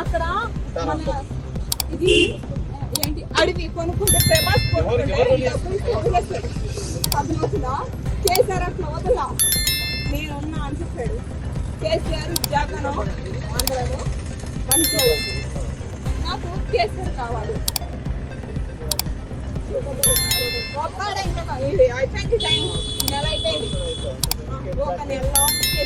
అక్కడ మన ఇది ఏంటి అడవి కొనుక్కుంటే కొనుక్కుంటే పద్మసులా కేసీఆర్ అట్లా వదలా? నేనున్నా అని చెప్పాడు. కేసీఆర్ జగన్ ఆంధ్రలో మంచోడు నాకు కేసీఆర్ కావాలి. ఒక్కడే ఇంకా అయిపోయింది టైం. నెల అయిపోయింది. ఒక నెలలో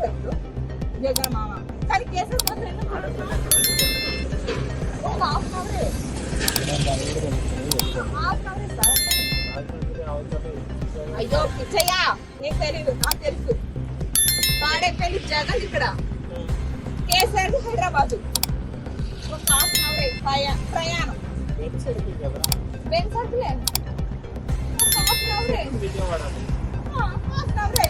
తాడేపల్లి జగన్ మామ. కానీ కేసీఆర్ మాత్రం హాఫ్ అవరే. హాఫ్ అవరే సార్. అయ్యో పిచ్చయ్యా నీకు తెలీదు నాకు తెలుసు. తాడేపల్లి జగన్ ఇక్కడ. కేసీఆర్ హైదరాబాద్. ఒక హాఫ్ అన్ అవర్ ప్రయాణం. బెన్ ఒక హాఫ్ అన్ అవరే హాఫ్ అన్ అవరే.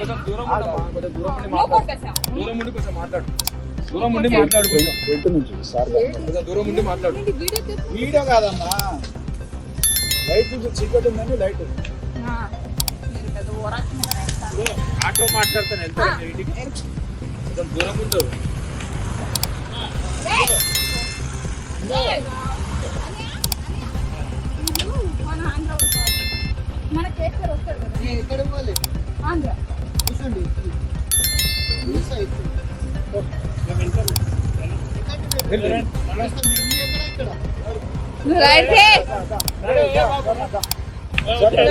కొంచెం దూరం కొంచెం దూరం ఉండి మాట్లాడు. దూరం ఉండి కొంచెం మాట్లాడు. దూరం ఉండి మాట్లాడు కొంచెం. నుంచి దూరం ఉండి మాట్లాడు. వీడియో కాదమ్మా. లైట్ చూసి చీకటి ఉందని లైట్. ఆటో మాట్లాడతాను వెళ్తాను ఇంటికి. కొంచెం దూరం ఉండు. ఏయ్! ఏయ్! వీళ్ళు మన కేసీఆర్ వస్తాడు కదా. ఎక్కడ ఇవ్వాలి? నువ్వు రైతే సరే